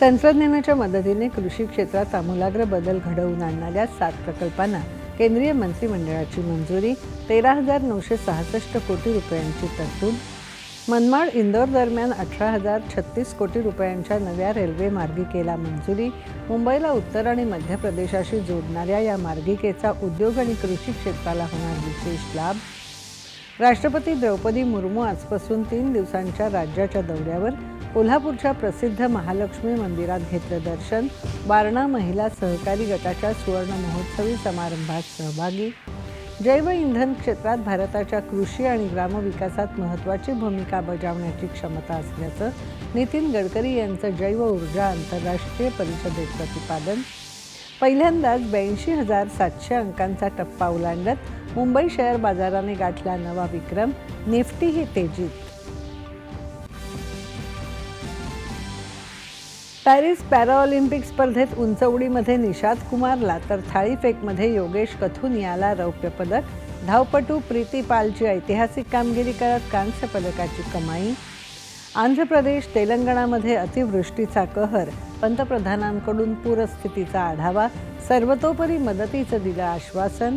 तंत्रज्ञानाच्या मदतीने कृषी क्षेत्रात आमूलाग्र बदल घडवून आणणाऱ्या सात प्रकल्पांना केंद्रीय मंत्रिमंडळाची मंजुरी तेरा हजार नऊशे सहासष्ट कोटी रुपयांची तरतूद मनमाड इंदोर दरम्यान अठरा हजार छत्तीस कोटी रुपयांच्या नव्या रेल्वे मार्गिकेला मंजुरी मुंबईला उत्तर आणि मध्य प्रदेशाशी जोडणाऱ्या या मार्गिकेचा उद्योग आणि कृषी क्षेत्राला होणार विशेष लाभ राष्ट्रपती द्रौपदी मुर्मू आजपासून तीन दिवसांच्या राज्याच्या दौऱ्यावर कोल्हापूरच्या प्रसिद्ध महालक्ष्मी मंदिरात घेतलं दर्शन. बारणा महिला सहकारी गटाच्या सुवर्ण महोत्सवी समारंभात सहभागी. जैव इंधन क्षेत्रात भारताच्या कृषी आणि ग्रामविकासात महत्त्वाची भूमिका बजावण्याची क्षमता असल्याचं नितीन गडकरी यांचं जैव ऊर्जा आंतरराष्ट्रीय परिषदेत प्रतिपादन. पहिल्यांदाच ब्याऐंशी हजार सातशे अंकांचा टप्पा ओलांडत मुंबई शेअर बाजाराने गाठला नवा विक्रम निफ्टीही तेजीत पॅरिस पॅराऑलिम्पिक स्पर्धेत उंचवडीमध्ये निषाद कुमारला तर थाळीफेकमध्ये योगेश कथुनियाला रौप्य पदक. धावपटू प्रीती पालची ऐतिहासिक कामगिरी करत कांस्य पदकाची कमाई. आंध्र प्रदेश तेलंगणामध्ये अतिवृष्टीचा कहर. पंतप्रधानांकडून पूरस्थितीचा आढावा. सर्वतोपरी मदतीचं दिलं आश्वासन.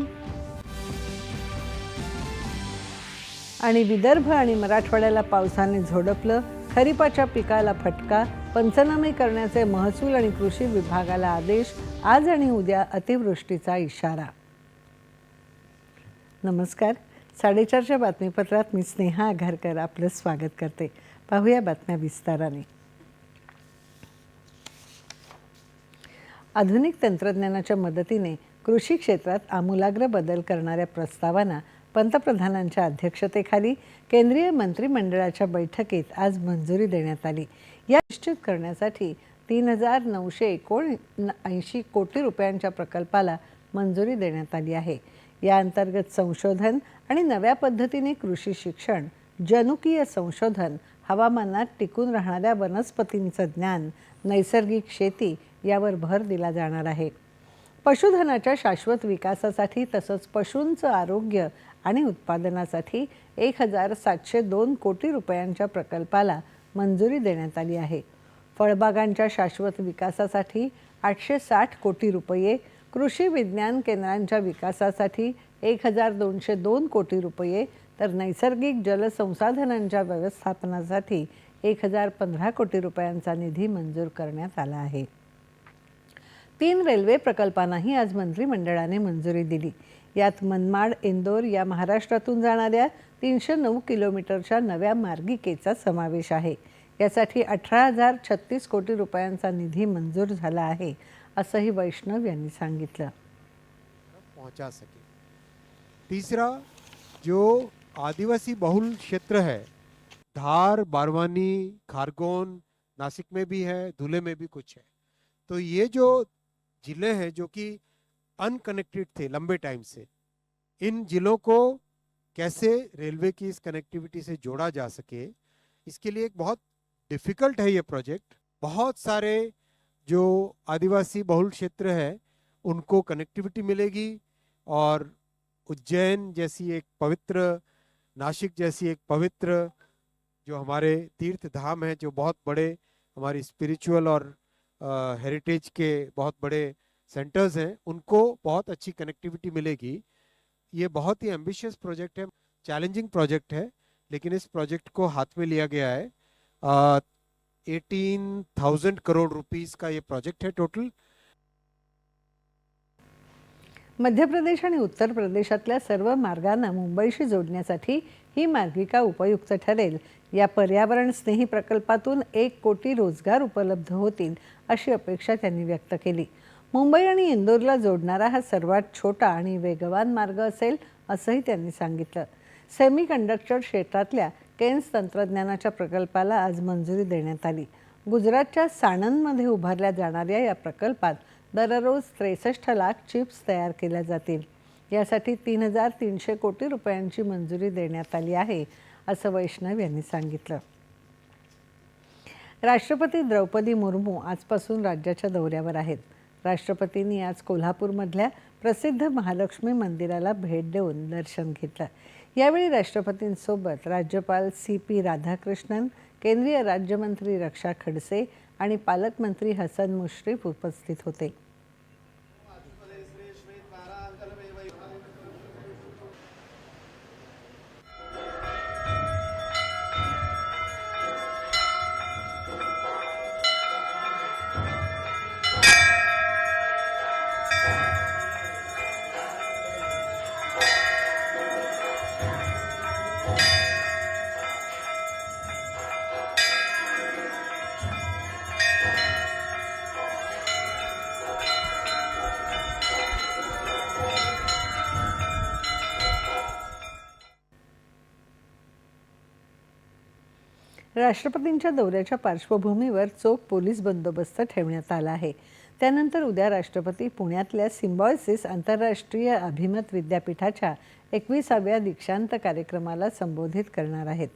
आणि विदर्भ आणि मराठवाड्याला पावसाने झोडपलं खरीपाच्या पिकाला फटका पंचनामे करण्याचे महसूल आणि कृषी विभागाला आदेश आज आणि उद्या अतिवृष्टीचा इशारा. नमस्कार. साडेचारच्या बातमीपत्रात मी स्नेहा आघारकर आपलं स्वागत करते. पाहूया बातम्या विस्ताराने. आधुनिक तंत्रज्ञानाच्या मदतीने कृषी क्षेत्रात आमूलाग्र बदल करणाऱ्या प्रस्तावांना पंतप्रधानांच्या अध्यक्षतेखाली केंद्रीय मंत्रिमंडळाच्या बैठकीत आज मंजुरी देण्यात आली. या निश्चित करण्यासाठी तीन हजार नऊशे एकोण ऐंशी कोटी रुपयांच्या प्रकल्पाला मंजुरी देण्यात आली आहे. या अंतर्गत संशोधन आणि नव्या पद्धतीने कृषी शिक्षण जनुकीय संशोधन हवामानात टिकून राहणाऱ्या वनस्पतींचं ज्ञान नैसर्गिक शेती यावर भर दिला जाणार आहे. पशुधनाच्या शाश्वत विकासासाठी तसंच पशूंचं आरोग्य आणि उत्पादनासाठी एक हजार सातशे दोन कोटी रुपयांच्या प्रकल्पाला मंजुरी देण्यात आली आहे. फळबागांच्या शाश्वत विकासासाठी आठशे साठ कोटी रुपये कृषी विज्ञान केंद्रांच्या विकासासाठी एक हजार दोनशे दोन कोटी रुपये तर नैसर्गिक जलसंसाधनांच्या व्यवस्थापनासाठी एक हजार पंधरा कोटी रुपयांचा निधी मंजूर करण्यात आला आहे. तीन रेल्वे प्रकल्पांनाही आज मंत्रिमंडळाने मंजुरी दिली. यात मनमाड इंदोर या महाराष्ट्रातून जाणाऱ्या तीनशे नऊ किलोमीटरच्या नव्या मार्गिकेचा समावेश आहे. यासाठी अठरा हजार छत्तीस कोटी रुपयांचा निधी मंजूर झाला आहे असंही वैष्णव यांनी सांगितलं. पहुंचा सके. तीसरा जो आदिवासी बहुल क्षेत्र है धार बारवानी खारगोन नासिक में भी है धुले में भी कुछ है. तो ये जो जिले हैं जो कि अनकनेक्टेड थे लंबे टाइम से। इन जिलों को कैसे रेलवे की इस कनेक्टिविटी से जोड़ा जा सके इसके लिए एक बहुत डिफिकल्ट है ये प्रोजेक्ट बहुत सारे जो आदिवासी बहुल क्षेत्र है उनको कनेक्टिविटी मिलेगी और उज्जैन जैसी एक पवित्र नासिक जैसी एक पवित्र जो हमारे तीर्थ धाम है जो बहुत बड़े हमारी स्पिरिचुअल और हेरिटेज के बहुत बड़े सेंटर्स हैं उनको बहुत अच्छी कनेक्टिविटी मिलेगी। ये बहुत ही एम्बिशियस प्रोजेक्ट है चैलेंजिंग प्रोजेक्ट है लेकिन इस प्रोजेक्ट को हाथ में लिया गया है। एटीन थाउजेंड करोड़ रुपीस का ये प्रोजेक्ट है टोटल मध्य प्रदेश आणि उत्तर प्रदेशातल्या सर्व मार्गांना मुंबईशी जोडण्यासाठी ही मार्गिका उपयुक्त ठरेल. या पर्यावरण स्नेही प्रकल्पातून एक कोटी रोजगार उपलब्ध होतील अशी अपेक्षा त्यांनी व्यक्त केली. मुंबई आणि इंदोरला जोडणारा हा सर्वात छोटा आणि वेगवान मार्ग असेल असंही त्यांनी सांगितलं. सेमी कंडक्टर क्षेत्रातल्या केन्स तंत्रज्ञानाच्या प्रकल्पाला आज मंजुरी देण्यात आली. गुजरातच्या साणंदमध्ये उभारल्या जाणाऱ्या या प्रकल्पात दररोज त्रेसष्ट लाख चिप्स तयार केल्या जातील. यासाठी तीन हजार तीनशे कोटी रुपयांची मंजुरी देण्यात आली आहे असं वैष्णव यांनी सांगितलं. राष्ट्रपती द्रौपदी मुर्मू आजपासून राज्याच्या दौऱ्यावर आहेत. राष्ट्रपतींनी आज कोल्हापूरमधल्या प्रसिद्ध महालक्ष्मी मंदिराला भेट देऊन दर्शन घेतलं. यावेळी राष्ट्रपतींसोबत राज्यपाल सी पी राधाकृष्णन केंद्रीय राज्यमंत्री रक्षा खडसे आणि पालकमंत्री हसन मुश्रीफ उपस्थित होते. राष्ट्रपतींच्या दौऱ्याच्या पार्श्वभूमीवर चोख पोलीस बंदोबस्त ठेवण्यात आला आहे. त्यानंतर उद्या राष्ट्रपती पुण्यातल्या सिम्बॉयसिस आंतरराष्ट्रीय अभिमत विद्यापीठाच्या एकविसाव्या दीक्षांत कार्यक्रमाला संबोधित करणार आहेत.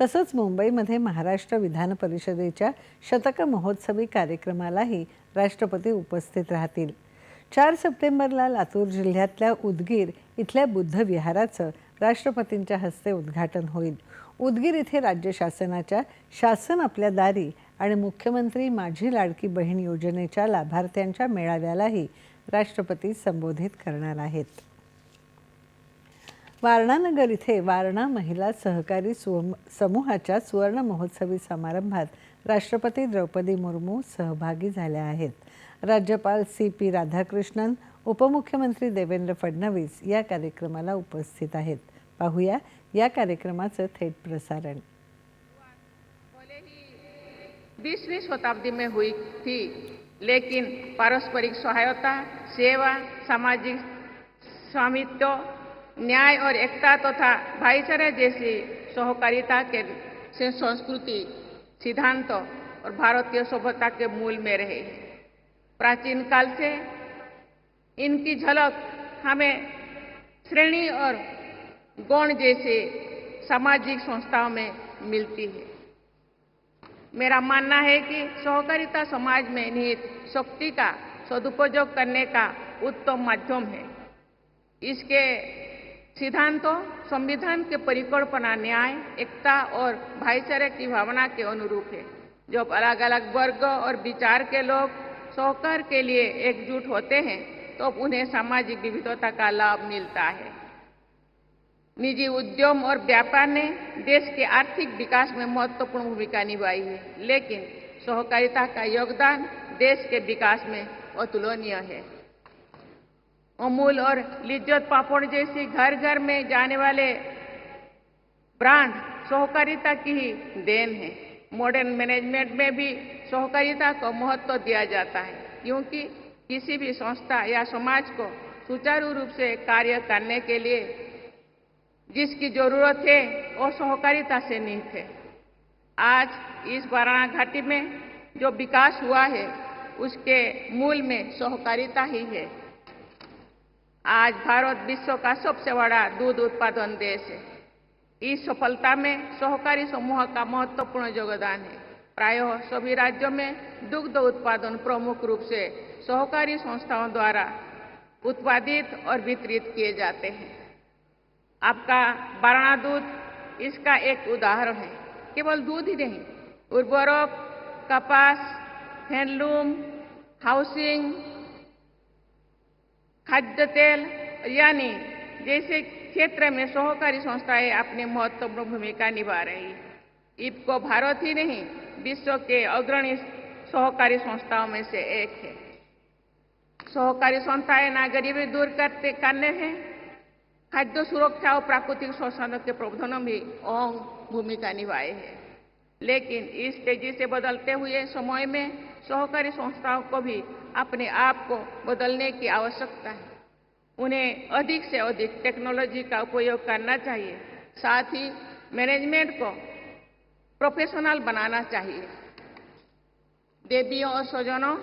तसंच मुंबईमध्ये महाराष्ट्र विधान परिषदेच्या शतक महोत्सवी कार्यक्रमालाही राष्ट्रपती उपस्थित राहतील. चार सप्टेंबरला लातूर जिल्ह्यातल्या उदगीर इथल्या बुद्ध विहाराचं राष्ट्रपतींच्या हस्ते उद्घाटन होईल. उदगीर इथे राज्य शासनाच्या शासन आपल्या दारी आणि मुख्यमंत्री माझी लाडकी बहीण योजनेच्या लाभार्थ्यांच्या मेळाव्यालाही राष्ट्रपती संबोधित करणार आहेत. वारणानगर इथे वारणा महिला सहकारी सुवम- समूहाच्या सुवर्ण महोत्सवी समारंभात राष्ट्रपती द्रौपदी मुर्मू सहभागी झाल्या आहेत. राज्यपाल सी पी राधाकृष्णन उपमुख्यमंत्री देवेंद्र फडणवीस या कार्यक्रमाला उपस्थित आहेत. पाहूया या कार्यक्रमाचं थेट प्रसारण. बीसवीं शताब्दी में हुई थी लेकिन पारस्परिक सहायता सेवा सामाजिक स्वामित्व न्याय और एकता तथा भाईचारे जैसी सहकारिता के से संस्कृति सिद्धांत और भारतीय सभ्यता के मूल में रहे। हैं प्राचीन काल से इनकी झलक हमें श्रेणी और गौण जैसे सामाजिक संस्थाओं में मिलती है। मेरा मानना है कि सहकारिता समाज में निहित शक्ति का सदुपयोग करने का उत्तम माध्यम है। इसके सिद्धांतों, संविधान के परिकल्पना, न्याय, एकता और भाईचारे की भावना के अनुरूप है। जब अलग अलग वर्ग और विचार के लोग सहकार के लिए एकजुट होते हैं तो उन्हें सामाजिक विविधता का लाभ मिलता है। निजी उद्यम और व्यापार ने देश के आर्थिक विकास में महत्वपूर्ण भूमिका निभाई है, लेकिन सहकारिता का योगदान देश के विकास में अतुलनीय है। अमूल और लिज्जत पापड़ जैसी घर घर में जाने वाले ब्रांड सहकारिता की ही देन है। मॉडर्न मैनेजमेंट में भी सहकारिता को महत्व दिया जाता है, क्योंकि किसी भी संस्था या समाज को सुचारू रूप से कार्य करने के लिए जिसकी ज़रूरत है, वो सहकारिता से निहित है। आज इस वाराणा घाटी में जो विकास हुआ है, उसके मूल में सहकारिता ही है। आज भारत विश्व का सबसे बड़ा दूध उत्पादन देश है। इस सफलता में सहकारी समूह का महत्वपूर्ण योगदान है। प्रायः सभी राज्यों में दुग्ध उत्पादन प्रमुख रूप से सहकारी संस्थाओं द्वारा उत्पादित और वितरित किए जाते हैं। आपका बारणा दूध इसका एक उदाहरण है। केवल दूध ही नहीं, उर्वरक, कपास, हैंडलूम, हाउसिंग, खाद्य तेल, यानी जैसे क्षेत्र में सहकारी संस्थाएँ अपनी महत्वपूर्ण भूमिका निभा रही इफ्को भारत ही नहीं विश्व के अग्रणी सहकारी संस्थाओं में से एक है। सहकारी संस्थाएँ ना गरीबी दूर करते करने हैं। खाद्य सुरक्षा और प्राकृतिक संसाधनों के प्रबंधन में अहम भूमिका निभाए हैं। लेकिन इस तेज़ी से बदलते हुए समय में सहकारी संस्थाओं को भी अपने आप को बदलने की आवश्यकता है। उन्हें अधिक से अधिक टेक्नोलॉजी का उपयोग करना चाहिए। साथ ही मैनेजमेंट को प्रोफेशनल बनाना चाहिए। देवियों और स्वजनों,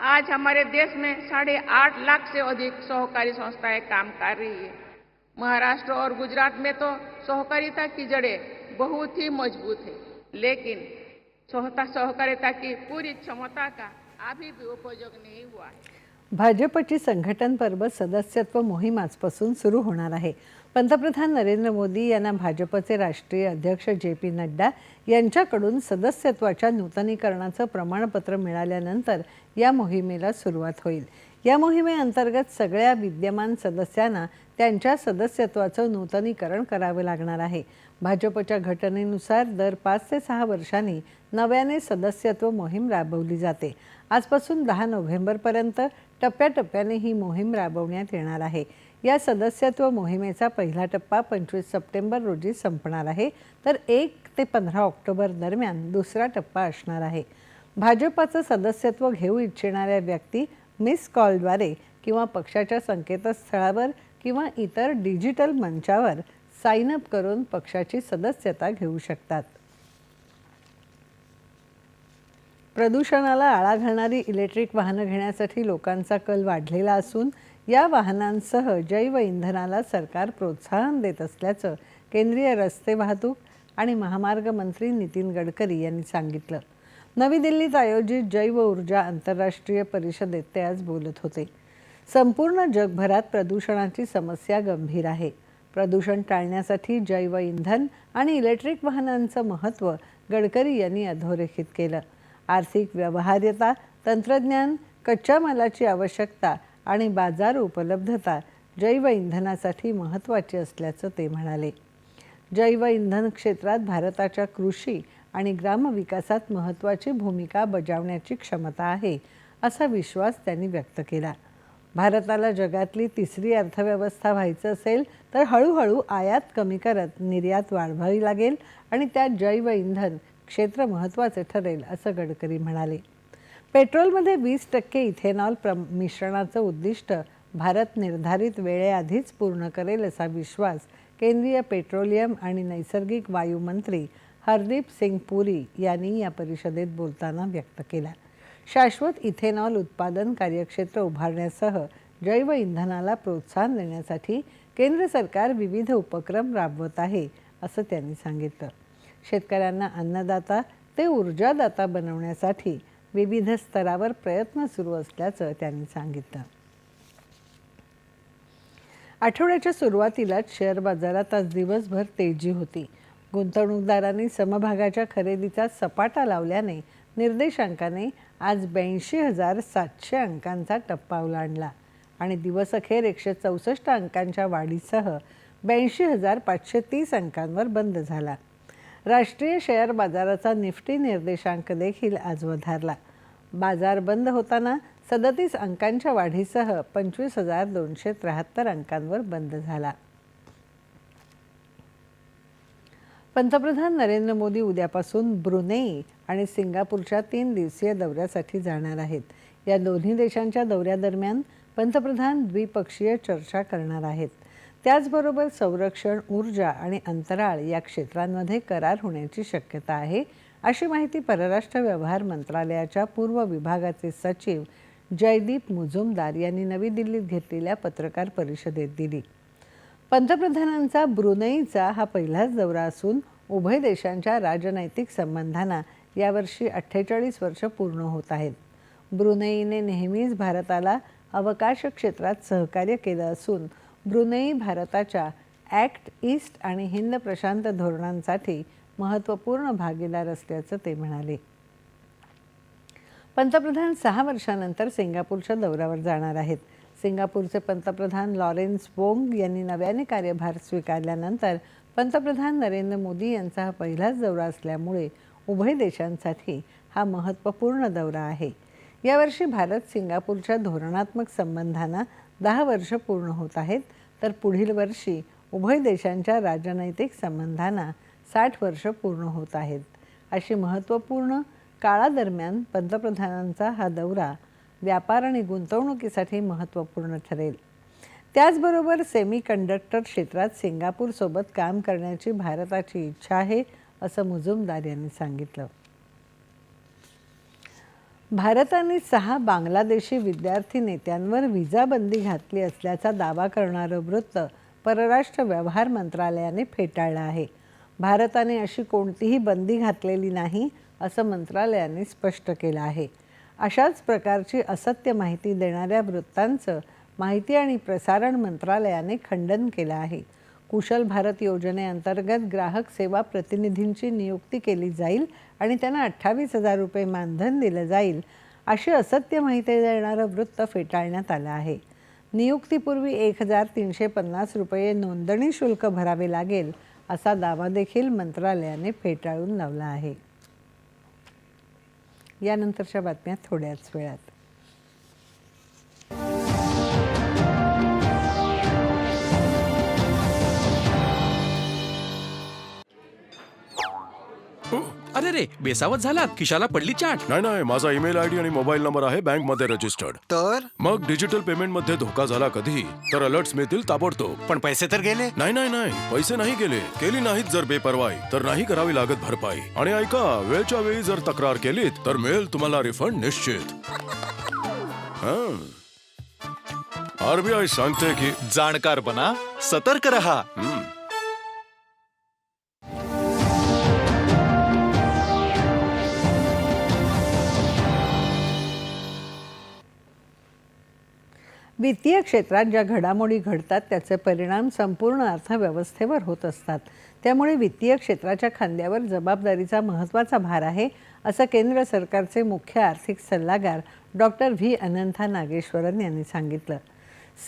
आज हमारे देश में साढ़े आठ लाख से अधिक सहकारी संस्थाएँ काम कर रही है। महाराष्ट्र और गुजरात में तो सहकारिता की जड़ें बहुत ही मज़बूत है, लेकिन सहकारिता की पूरी क्षमता का अभी भी उपयोग नहीं हुआ है। भाजपची संघटन पर्व सदस्यत्व मोहीम आजपासून सुरू होणार आहे. पंतप्रधान नरेंद्र मोदी यांना भाजपचे राष्ट्रीय अध्यक्ष जे पी नड्डा यांच्याकडून सदस्यत्वाच्या नूतनीकरणाचं प्रमाणपत्र मिळाल्यानंतर या मोहिमेला सुरुवात होईल. या मोहिमेअंतर्गत सगळ्या विद्यमान सदस्यांना त्यांच्या सदस्यत्वाचं नूतनीकरण करावं लागणार आहे. भाजपच्या घटनेनुसार दर पाच ते सहा वर्षांनी नव्याने सदस्यत्व मोहीम राबवली जाते. आजपासून दहा नोव्हेंबरपर्यंत टप्प्याटप्प्याने ही मोहीम राबवण्यात येणार आहे. या सदस्यत्व मोहिमेचा पहिला टप्पा पंचवीस सप्टेंबर रोजी संपणार आहे. तर एक ते पंधरा ऑक्टोबर दरम्यान दुसरा टप्पा असणार आहे. भाजपाचं सदस्यत्व घेऊ इच्छिणाऱ्या व्यक्ती मिस कॉलद्वारे किंवा पक्षाच्या संकेतस्थळावर किंवा इतर डिजिटल मंचावर साइन अप करून पक्षाची सदस्यता घेऊ शकतात. प्रदूषणाला आळा घालणारी इलेक्ट्रिक वाहनं घेण्यासाठी लोकांचा कल वाढलेला असून या वाहनांसह जैव इंधनाला सरकार प्रोत्साहन देत असल्याचं केंद्रीय रस्ते वाहतूक आणि महामार्ग मंत्री नितीन गडकरी यांनी सांगितलं. नवी दिल्लीत आयोजित जैव ऊर्जा आंतरराष्ट्रीय परिषदेत ते आज बोलत होते. संपूर्ण जगभरात प्रदूषणाची समस्या गंभीर आहे. प्रदूषण टाळण्यासाठी जैव इंधन आणि इलेक्ट्रिक वाहनांचं महत्त्व गडकरी यांनी अधोरेखित केलं. आर्थिक व्यवहार्यता तंत्रज्ञान कच्च्या मालाची आवश्यकता आणि बाजार उपलब्धता जैव इंधनासाठी महत्त्वाची असल्याचं ते म्हणाले. जैव इंधन क्षेत्रात भारताच्या कृषी आणि ग्रामविकासात महत्त्वाची भूमिका बजावण्याची क्षमता आहे असा विश्वास त्यांनी व्यक्त केला. भारताला जगातली तिसरी अर्थव्यवस्था व्हायचं असेल तर हळूहळू आयात कमी करत निर्यात वाढवावी लागेल आणि त्यात जैव इंधन क्षेत्र महत्त्वाचे ठरेल असं गडकरी म्हणाले. पेट्रोलमध्ये वीस टक्के इथेनॉल प्र मिश्रणाचं उद्दिष्ट भारत निर्धारित वेळेआधीच पूर्ण करेल असा विश्वास केंद्रीय पेट्रोलियम आणि नैसर्गिक वायू मंत्री हरदीप सिंग पुरी यांनी या परिषदेत बोलताना व्यक्त केला. शाश्वत इथेनॉल उत्पादन कार्यक्षेत्र उभारण्यासह जैव इंधनाला प्रोत्साहन देण्यासाठी केंद्र सरकार विविध उपक्रम राबवत आहे असं त्यांनी सांगितलं. शेतकऱ्यांना अन्नदाता ते ऊर्जादाता बनवण्यासाठी विविध स्तरावर प्रयत्न सुरू असल्याचं त्यांनी सांगितलं. आठवड्याच्या सुरुवातीलाच शेअर बाजारात आज दिवसभर तेजी होती. गुंतवणूकदारांनी समभागाच्या खरेदीचा सपाटा लावल्याने निर्देशांकाने आज ब्याऐंशी हजार सातशे अंकांचा टप्पा ओलांडला आणि दिवसअखेर एकशे चौसष्ट अंकांच्या वाढीसह ब्याऐंशी हजार पाचशे तीस अंकांवर बंद झाला. राष्ट्रीय शेअर बाजाराचा निफ्टी निर्देशांक देखील आज वधारला. बाजार बंद होताना सदतीस अंकांच्या वाढीसह पंचवीस हजार दोनशे त्र्याहत्तर अंकांवर बंद झाला. पंतप्रधान नरेंद्र मोदी उद्यापासून ब्रुनेई आणि सिंगापूरच्या तीन दिवसीय दौऱ्यासाठी जाणार आहेत. या दोन्ही देशांच्या दौऱ्यादरम्यान पंतप्रधान द्विपक्षीय चर्चा करणार आहेत. त्याचबरोबर संरक्षण ऊर्जा आणि अंतराळ या क्षेत्रांमध्ये करार होण्याची शक्यता आहे अशी माहिती परराष्ट्र व्यवहार मंत्रालयाच्या पूर्व विभागाचे सचिव जयदीप मुजुमदार यांनी नवी दिल्लीत घेतलेल्या पत्रकार परिषदेत दिली. पंतप्रधानांचा ब्रुनईचा हा पहिलाच दौरा असून उभय देशांच्या राजनैतिक संबंधांना यावर्षी अठ्ठेचाळीस वर्ष पूर्ण होत आहेत. ब्रुनईने नेहमीच भारताला अवकाश क्षेत्रात सहकार्य केलं असून ब्रुनेई भारताच्या ॲक्ट ईस्ट आणि हिंद प्रशांत धोरणांसाठी महत्त्वपूर्ण भागीदार असल्याचं ते म्हणाले. पंतप्रधान सहा वर्षानंतर सिंगापूरच्या दौऱ्यावर जाणार आहेत. सिंगापूरचे पंतप्रधान लॉरेन्स वोंग यांनी नव्याने कार्यभार स्वीकारल्यानंतर पंतप्रधान नरेंद्र मोदी यांचा हा पहिलाच दौरा असल्यामुळे उभय देशांसाठी हा महत्त्वपूर्ण दौरा आहे. यावर्षी भारत सिंगापूरच्या धोरणात्मक संबंधांना दहा वर्ष पूर्ण होत आहेत तर पुढील वर्षी उभय देशांच्या राजनैतिक संबंधांना साठ वर्ष पूर्ण होत आहेत. अशी महत्त्वपूर्ण काळादरम्यान पंतप्रधानांचा हा दौरा व्यापार आणि गुंतवणुकीसाठी महत्त्वपूर्ण ठरेल. त्याचबरोबर सेमी कंडक्टर क्षेत्रात सिंगापूरसोबत काम करण्याची भारताची इच्छा आहे असं मुजुमदार यांनी सांगितलं. भारताने सहा बांगलादेशी विद्यार्थी नेत्यांवर व्हिजाबंदी घातली असल्याचा दावा करणारं वृत्त परराष्ट्र व्यवहार मंत्रालयाने फेटाळलं आहे. भारताने अशी कोणतीही बंदी घातलेली नाही असं मंत्रालयाने स्पष्ट केलं आहे. अशाच प्रकारची असत्य माहिती देणाऱ्या वृत्तांचं माहिती आणि प्रसारण मंत्रालयाने खंडन केलं आहे. कुशल भारत योजनेअंतर्गत ग्राहक सेवा प्रतिनिधींची नियुक्ती केली जाईल आणि त्यांना अठ्ठावीस हजार रुपये मानधन दिलं जाईल अशी असत्य माहिती देणारं वृत्त फेटाळण्यात आलं आहे. नियुक्तीपूर्वी एक हजार तीनशे पन्नास रुपये नोंदणी शुल्क भरावे लागेल असा दावा देखील मंत्रालयाने फेटाळून लावला आहे. यानंतरच्या बातम्या थोड्याच वेळात. अरे रे बेसावत झालात. खिशाला पडली चाट. नाही नाही माझा ईमेल आयडी आणि मोबाईल नंबर आहे बँकमध्ये रजिस्टर्ड. तर? मग डिजिटल पेमेंटमध्ये धोका झाला कधी तर अलर्ट्स मिळतील ताबडतोब. पण पैसे तर गेले? नाही नाही नाही पैसे नाही गेले. केली नाहीत जर बेपरवाई तर नाही करावी लागत भरपाई. आणि ऐका वेळच्या वेळी जर तक्रार केलीत तर मिळेल तुम्हाला रिफंड निश्चित. आरबीआय सांगते की जाणकार बना सतर्क रहा. हम्म, वित्तीय क्षेत्रात ज्या घडामोडी घडतात त्याचे परिणाम संपूर्ण अर्थव्यवस्थेवर होत असतात. त्यामुळे वित्तीय क्षेत्राच्या खांद्यावर जबाबदारीचा महत्त्वाचा भार आहे असं केंद्र सरकारचे मुख्य आर्थिक सल्लागार डॉक्टर व्ही. अनंथा नागेश्वरन यांनी सांगितलं.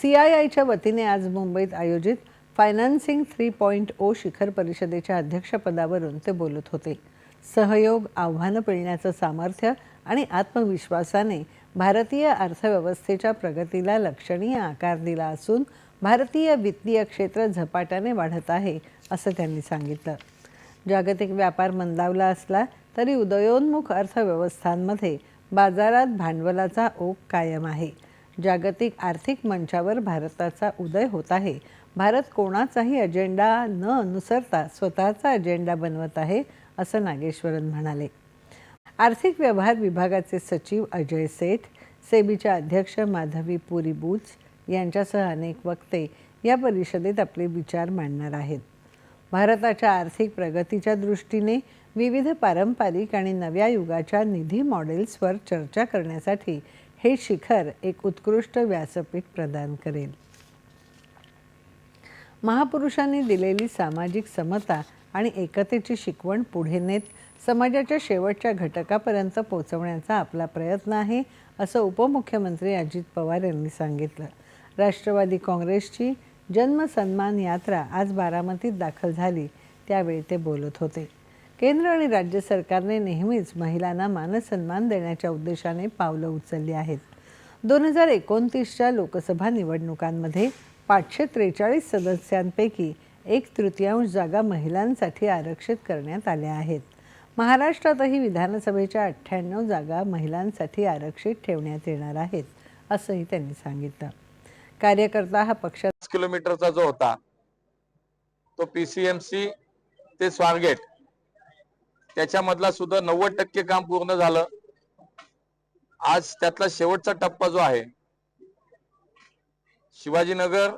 सी आय आयच्या वतीने आज मुंबईत आयोजित फायनान्सिंग थ्री पॉईंट ओ शिखर परिषदेच्या अध्यक्षपदावरून ते बोलत होते. सहयोग आव्हानं पेलण्याचं सामर्थ्य आणि आत्मविश्वासाने भारतीय अर्थव्यवस्थेच्या प्रगतीला लक्षणीय आकार दिला असून भारतीय वित्तीय क्षेत्र झपाट्याने वाढत आहे असं त्यांनी सांगितलं. जागतिक व्यापार मंदावला असला तरी उदयोन्मुख अर्थव्यवस्थांमध्ये बाजारात भांडवलाचा ओघ कायम आहे. जागतिक आर्थिक मंचावर भारताचा उदय होत आहे. भारत कोणाचाही अजेंडा न अनुसरता स्वतःचा अजेंडा बनवत आहे असं नागेश्वरन म्हणाले. आर्थिक व्यवहार विभागाचे सचिव अजय सेठ सेबीच्या अध्यक्ष माधवी पुरी बुच यांच्यासह अनेक वक्ते या परिषदेत आपले विचार मांडणार आहेत. भारताच्या आर्थिक प्रगतीच्या दृष्टीने विविध पारंपरिक आणि नव्या युगाच्या निधी मॉडेल्सवर चर्चा करण्यासाठी हे शिखर एक उत्कृष्ट व्यासपीठ प्रदान करेल. महापुरुषांनी दिलेली सामाजिक समता आणि एकतेची शिकवण पुढे नेत समाजाच्या शेवटच्या घटकापर्यंत पोहोचवण्याचा आपला प्रयत्न आहे असं उपमुख्यमंत्री अजित पवार यांनी सांगितलं. राष्ट्रवादी काँग्रेसची जन्मसन्मान यात्रा आज बारामतीत दाखल झाली त्यावेळी ते बोलत होते. केंद्र आणि राज्य सरकारने नेहमीच महिलांना मानसन्मान देण्याच्या उद्देशाने पावलं उचलली आहेत. दोन हजार एकोणतीसच्या लोकसभा निवडणुकांमध्ये पाचशे त्रेचाळीस सदस्यांपैकी एक तृतीयांश जागा महिलांसाठी आरक्षित करण्यात आल्या आहेत. महाराष्ट्रातही विधानसभेच्या अठ्ठ्याण्णव जागा महिलांसाठी आरक्षित ठेवण्यात येणार आहेत असंही त्यांनी सांगितलं. कार्यकर्ता हा पक्ष किलोमीटरचा जो होता तो पीसीएमसी ते स्वारगेट त्याच्यामधला सुद्धा नव्वद टक्के काम पूर्ण झालं. आज त्यातला शेवटचा टप्पा जो आहे शिवाजीनगर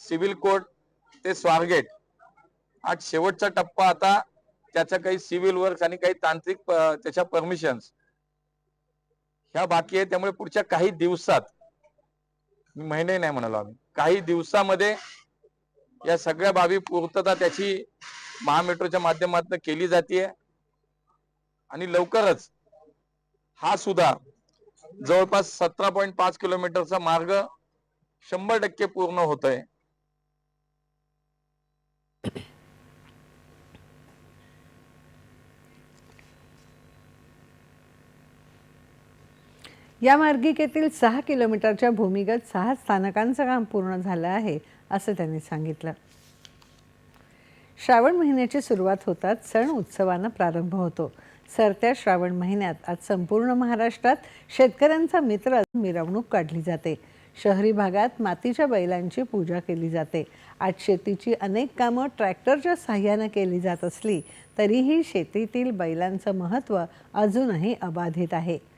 सिव्हिल कोर्ट ते स्वारगेट आज शेवटचा टप्पा आता त्याचं काही सिव्हिल वर्क आणि काही तांत्रिक त्याच्या परमिशन्स ह्या बाकी आहे त्यामुळे पुढच्या काही दिवसात महिने नाही म्हणालो आम्ही काही दिवसामध्ये या सगळ्या बाबी पूर्तता त्याची महामेट्रोच्या माध्यमातून केली जाते आणि लवकरच हा सुद्धा जवळपास सतरा पॉईंट पाच किलोमीटरचा मार्ग शंभर टक्के पूर्ण होत आहे या मार्गिकेतील सहा किलोमीटरच्या भूमिगत सहा स्थानकांचं काम पूर्ण झालं आहे असं त्यांनी सांगितलं. श्रावण महिन्याची सुरुवात होताच सण उत्सवानं प्रारंभ होतो. सरत्या श्रावण महिन्यात आज संपूर्ण महाराष्ट्रात शेतकऱ्यांचा मित्र मिरवणूक काढली जाते. शहरी भागात मातीच्या बैलांची पूजा केली जाते. आज शेतीची अनेक कामं ट्रॅक्टरच्या साह्यानं केली जात असली तरीही शेतीतील बैलांचं महत्त्व अजूनही अबाधित आहे.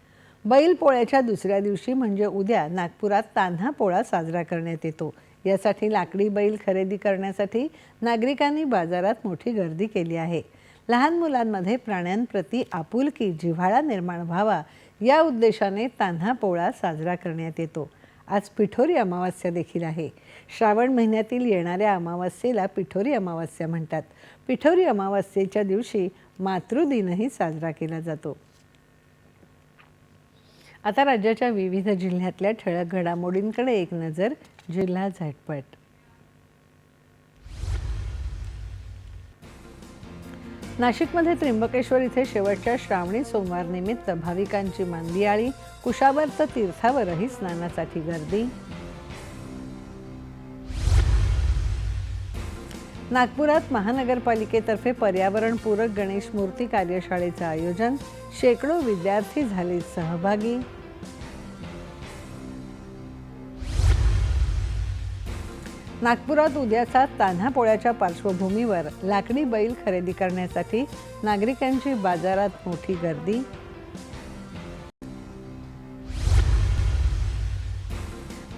बैलपोळ्याच्या दुसऱ्या दिवशी म्हणजे उद्या नागपुरात तान्हा पोळा साजरा करण्यात येतो. यासाठी लाकडी बैल खरेदी करण्यासाठी नागरिकांनी बाजारात मोठी गर्दी केली आहे. लहान मुलांमध्ये प्राण्यांप्रती आपुलकी जिव्हाळा निर्माण व्हावा या उद्देशाने तान्हा पोळा साजरा करण्यात येतो. आज पिठोरी अमावास्या देखील आहे. श्रावण महिन्यातील येणाऱ्या अमावास्येला पिठोरी अमावास्या म्हणतात. पिठोरी अमावास्येच्या दिवशी मातृदिनही साजरा केला जातो. आता राज्याच्या विविध जिल्ह्यातल्या ठळक घडामोडींकडे एक नजर जिल्हा झटपट. नाशिकमध्ये त्र्यंबकेश्वर इथे शेवटच्या श्रावणी सोमवार निमित्त भाविकांची मांदियाळी कुशावर्त तीर्थावरही स्नानासाठी गर्दी. नागपुरात महानगरपालिकेतर्फे पर्यावरणपूरक गणेश मूर्ती कार्यशाळेचं आयोजन. शेकडो विद्यार्थी झाले सहभागी. नागपुरात उद्याचा तान्हा पोळ्याच्या पार्श्वभूमीवर लाकडी बैल खरेदी करण्यासाठी नागरिकांची बाजारात मोठी गर्दी.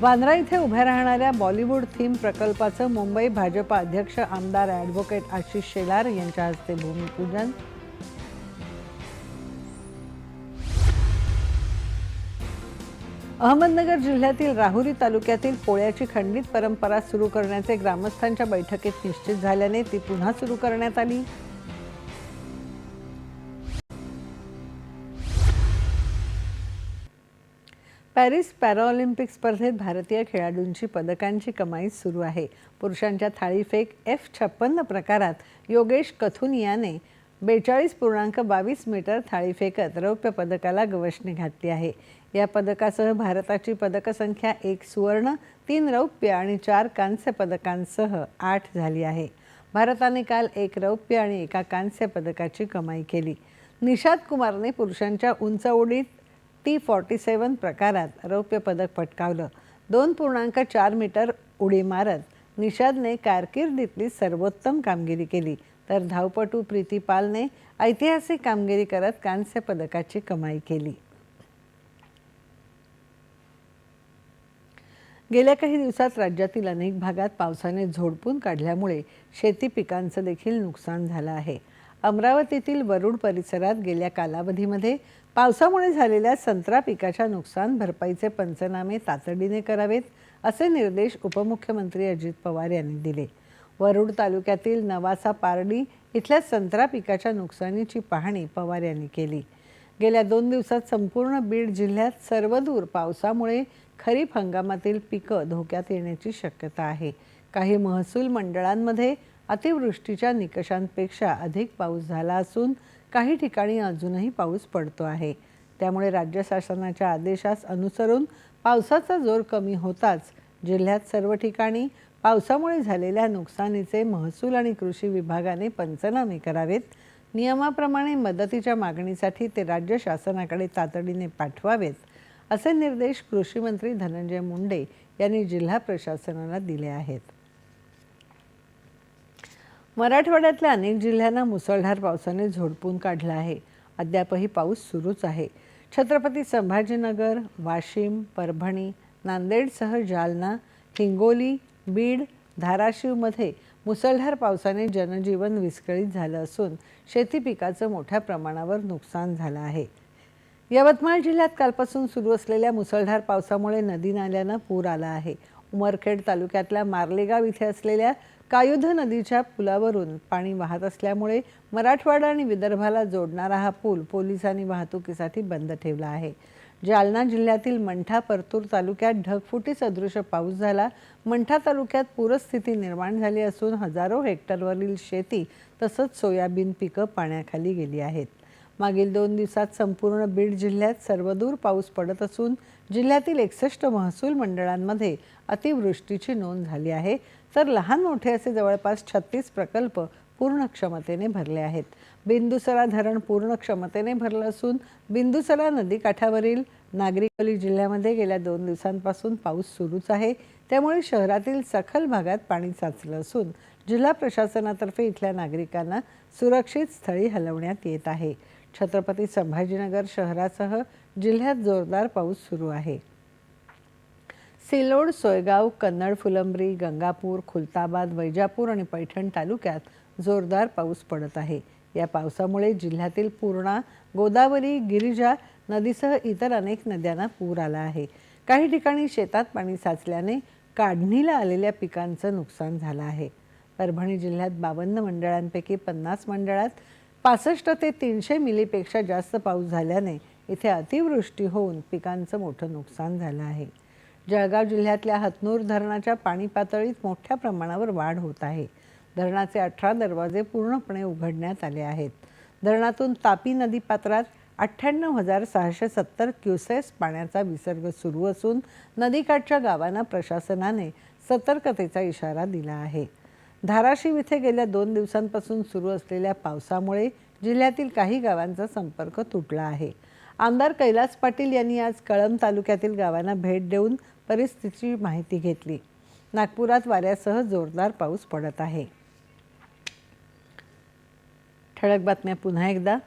वांद्रा इथे उभ्या राहणाऱ्या बॉलिवूड थीम प्रकल्पाचं मुंबई भाजपा अध्यक्ष आमदार ॲडव्होकेट आशिष शेलार यांच्या हस्ते भूमिपूजन. अहमदनगर जिल्ह्यातील राहुरी तालुक्यातील पोळ्याची खंडित परंपरा सुरू करण्याचे ग्रामस्थांच्या बैठकीत निश्चित झाल्याने ती पुन्हा सुरू करण्यात आली. पॅरिस पॅराऑलिम्पिक स्पर्धेत भारतीय खेळाडूंची पदकांची कमाई सुरू आहे. पुरुषांच्या थाळीफेक एफ छप्पन्न प्रकारात योगेश कथुनियाने बेचाळीस पूर्णांक बावीस मीटर थाळी फेकत रौप्य पदकाला गवसणी घातली आहे. या पदकासह भारताची पदकसंख्या एक सुवर्ण तीन रौप्य आणि चार कांस्य पदकांसह आठ झाली आहे. भारताने काल एक रौप्य आणि एका कांस्य पदकाची कमाई केली. निषाद कुमारने पुरुषांच्या उंच उडीत टी फॉर्टी सेवन प्रकारात रौप्य पदक पटकावलं. दोन पूर्णांक चार मीटर उडी मारत निषादने कारकिर्दीतली सर्वोत्तम कामगिरी केली. तर धावपटू प्रीती पालने ऐतिहासिक कामगिरी करत कांस्य पदकाची कमाई केली. गेल्या काही दिवसात राज्यातील अनेक भागात पावसाने झोडपून काढल्यामुळे शेती पिकांचं देखील नुकसान झालं आहे. अमरावतीतील वरुड परिसरात गेल्या कालावधीमध्ये पावसामुळे झालेल्या संत्रा पिकाच्या नुकसान भरपाईचे पंचनामे तातडीने करावेत असे निर्देश उपमुख्यमंत्री अजित पवार यांनी दिले. वरुड तालुक्यातील नवासा पारडी इथल्या संत्रा पिकाच्या नुकसानीची पाहणी पवार यांनी केली. गेल्या दोन दिवसात संपूर्ण बीड जिल्ह्यात सर्वदूर पावसामुळे खरीप हंगामातील पिकं धोक्यात येण्याची शक्यता आहे. काही महसूल मंडळांमध्ये अतिवृष्टीच्या निकषांपेक्षा अधिक पाऊस झाला असून काही ठिकाणी अजूनही पाऊस पडतो आहे. त्यामुळे राज्य शासनाच्या आदेशास अनुसरून पावसाचा जोर कमी होताच जिल्ह्यात सर्व ठिकाणी पावसामुळे झालेल्या नुकसानीचे महसूल आणि कृषी विभागाने पंचनामे करावेत. नियमाप्रमाणे मदतीच्या मागणीसाठी ते राज्य शासनाकडे तातडीने पाठवावेत. असे निर्देश कृषीमंत्री धनंजय मुंडे यांनी जिल्हा प्रशासनाला दिले आहेत. मराठवाड्यातल्या अनेक जिल्ह्यांना मुसळधार पावसाने झोडपून काढलं आहे. अद्यापही पाऊस सुरूच आहे. छत्रपती संभाजीनगर वाशिम परभणी नांदेडसह जालना हिंगोली बीड धाराशिवमध्ये मुसळधार पावसाने जनजीवन विस्कळीत झालं असून शेती पिकाचं मोठ्या प्रमाणावर नुकसान झालं आहे. यवतमाळ जिल्ह्यात कालपासून सुरू असलेल्या मुसळधार पावसामुळे नदी नाल्यांना पूर आला आहे. उमरखेड तालुक्यातल्या मार्लेगाव इथे असलेल्या कायुध नदीच्या पुलावरून पाणी वाहत असल्यामुळे मराठवाडा आणि विदर्भाला जोडणारा हा पूल पोलिसांनी वाहतुकीसाठी बंद ठेवला आहे. जालना जिल्ह्यातील मंठा परतूर तालुक्यात ढगफुटी सदृश पाऊस झाला. मंठा तालुक्यात पूरस्थिती निर्माण झाली असून हजारो हेक्टरवरील शेती तसंच सोयाबीन पिकं पाण्याखाली गेली आहेत. मागील दोन दिवसात संपूर्ण बीड जिल्ह्यात सर्वदूर पाऊस पडत असून जिल्ह्यातील एकसष्ट महसूल मंडळांमध्ये अतिवृष्टीची नोंद झाली आहे. तर लहान मोठे असे जवळपास छत्तीस प्रकल्प पूर्ण क्षमतेने भरले आहेत. बिंदुसरा धरण पूर्ण क्षमतेने भरलं असून बिंदुसरा नदीकाठावरील नागरिकली जिल्ह्यामध्ये गेल्या दोन दिवसांपासून पाऊस सुरूच आहे. त्यामुळे शहरातील सखल भागात पाणी साचलं असून जिल्हा प्रशासनातर्फे इथल्या नागरिकांना सुरक्षित स्थळी हलवण्यात येत आहे. छत्रपती संभाजीनगर शहरासह जिल्ह्यात जोरदार पाऊस सुरू आहे. सिल्लोड सोयगाव कन्नड फुलंब्री गंगापूर खुलताबाद वैजापूर आणि पैठण तालुक्यात जोरदार पाऊस पडत आहे. या पावसामुळे जिल्ह्यातील पूर्णा गोदावरी गिरिजा नदीसह इतर अनेक नद्यांना पूर आला आहे. काही ठिकाणी शेतात पाणी साचल्याने काढणीला आलेल्या पिकांचं नुकसान झालं आहे. परभणी जिल्ह्यात बावन्न मंडळांपैकी पन्नास मंडळात पासष्ट ते तीनशे मिलीपेक्षा जास्त पाऊस झाल्याने इथे अतिवृष्टी होऊन पिकांचं मोठं नुकसान झालं आहे. जळगाव जिल्ह्यातल्या हतनूर धरणाच्या पाणी पातळीत मोठ्या प्रमाणावर वाढ होत आहे. धरणाचे अठरा दरवाजे पूर्णपणे उघडण्यात आले आहेत. धरणातून तापी नदी पात्रात अठ्ठ्याण्णव हजार सहाशे सत्तर क्युसेस पाण्याचा विसर्ग सुरू असून नदीकाठच्या गावांना प्रशासनाने सतर्कतेचा इशारा दिला आहे. धाराशिव इथे गेल्या दोन दिवसांपासून सुरू असलेल्या पावसामुळे जिल्ह्यातील काही गावांचा संपर्क तुटला आहे. आमदार कैलास पाटील यांनी आज कळंब तालुक्यातील गावांना भेट देऊन परिस्थितीची माहिती घेतली. नागपुरात वाऱ्यासह जोरदार पाऊस पडत आहे. ठळक बातम्या पुन्हा एकदा.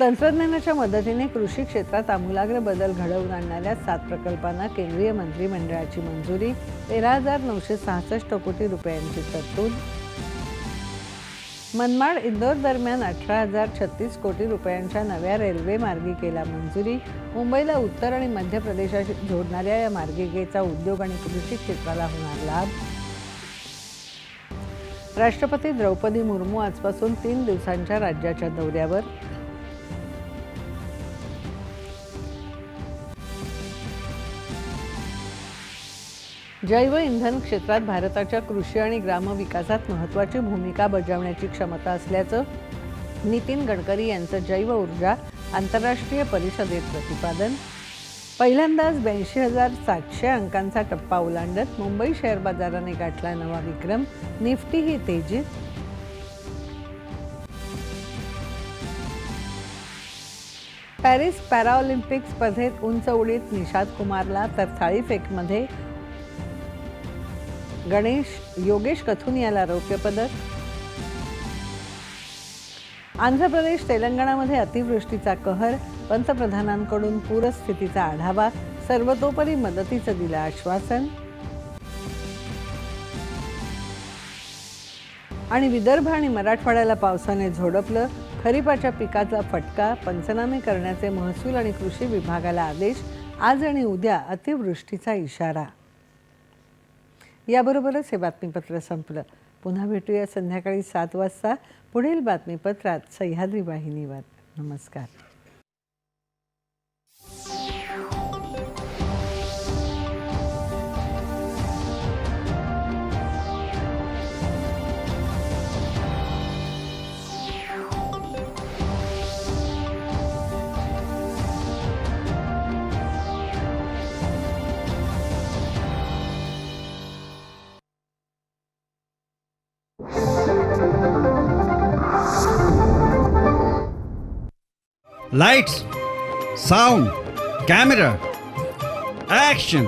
तंत्रज्ञानाच्या मदतीने कृषी क्षेत्रात आमूलाग्र बदल घडवून आणणाऱ्या सात प्रकल्पांना केंद्रीय मंत्रिमंडळाची मंजुरी तेरा हजार नऊशे सहासष्ट कोटी रुपयांची तरतूद. मनमाड इंदोर दरम्यान अठरा हजार छत्तीस कोटी रुपयांच्या नव्या रेल्वे मार्गिकेला मंजुरी. मुंबईला उत्तर आणि मध्य प्रदेशाशी जोडणाऱ्या या मार्गिकेचा उद्योग आणि कृषी क्षेत्राला होणार लाभ. राष्ट्रपती द्रौपदी मुर्मू आजपासून तीन दिवसांच्या राज्याच्या दौऱ्यावर. जैव इंधन क्षेत्रात भारताच्या कृषी आणि ग्रामविकासात महत्त्वाची भूमिका बजावण्याची क्षमता असल्याचं नितीन गडकरी यांचं जैव ऊर्जा आंतरराष्ट्रीय परिषदेत प्रतिपादन. पहिल्यांदाच ब्याऐंशी हजार सातशे अंकांचा टप्पा ओलांडत मुंबई शेअर बाजाराने गाठला नवा विक्रम निफ्टी ही तेजीत. पॅरिस पॅराऑलिम्पिक स्पर्धेत उंच उडीत निषाद कुमारला तर थाळीफेकमध्ये गणेश योगेश कथुनियाला रौप्य पदक. आंध्र प्रदेश तेलंगणामध्ये अतिवृष्टीचा कहर पंतप्रधानांकडून पूरस्थितीचा आढावा सर्वतोपरी मदतीचं दिलं आश्वासन. आणि विदर्भ आणि मराठवाड्याला पावसाने झोडपलं खरीपाच्या पिकाचा फटका पंचनामे करण्याचे महसूल आणि कृषी विभागाला आदेश आज आणि उद्या अतिवृष्टीचा इशारा. याबरोबरच हे बातमीपत्र संपलं. पुन्हा भेटूया संध्याकाळी सात वाजता. पुढील बातमीपत्रात सह्याद्री वाहिनीवर. नमस्कार. Lights, sound, camera, action.